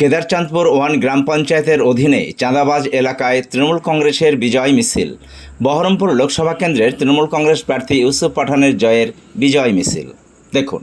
Kedarchandpur one gram পঞ্চায়েতের অধীনে চাঁদাবাজ এলাকায় তৃণমূল কংগ্রেসের বিজয় মিছিল। বহরমপুর লোকসভা কেন্দ্রের তৃণমূল কংগ্রেস প্রার্থী ইউসুফ পাঠানের জয়ের বিজয় মিছিল। দেখুন।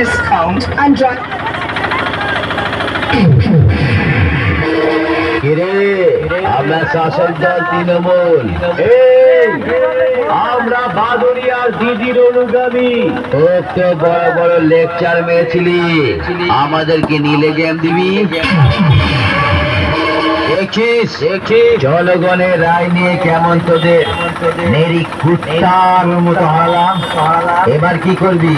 Discount and drive. কিরে আমরা শাসক দল তৃণমূল। আমরা বাদরিয়ার দিদির অনুগামী তো বড় বড় লেকচার মেয়েছিলি। আমাদেরকে নিলে জ্যাম দিবি? দেখছিস জনগণের রায় নিয়ে কেমন তোদের? নেরি কুত্তার মতো এবার কি করবি?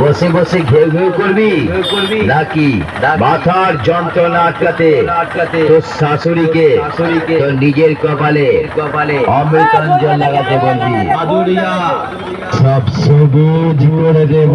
বসে বসে ঘেউ ঘেউ করবি? নাকি মাথার যন্ত্রণা আটকাতে তোর শাশুড়িকে তোর নিজের কপালে কপালে অমৃতাঞ্জল লাগাতে বলবি? সব সবুজ করে দেব।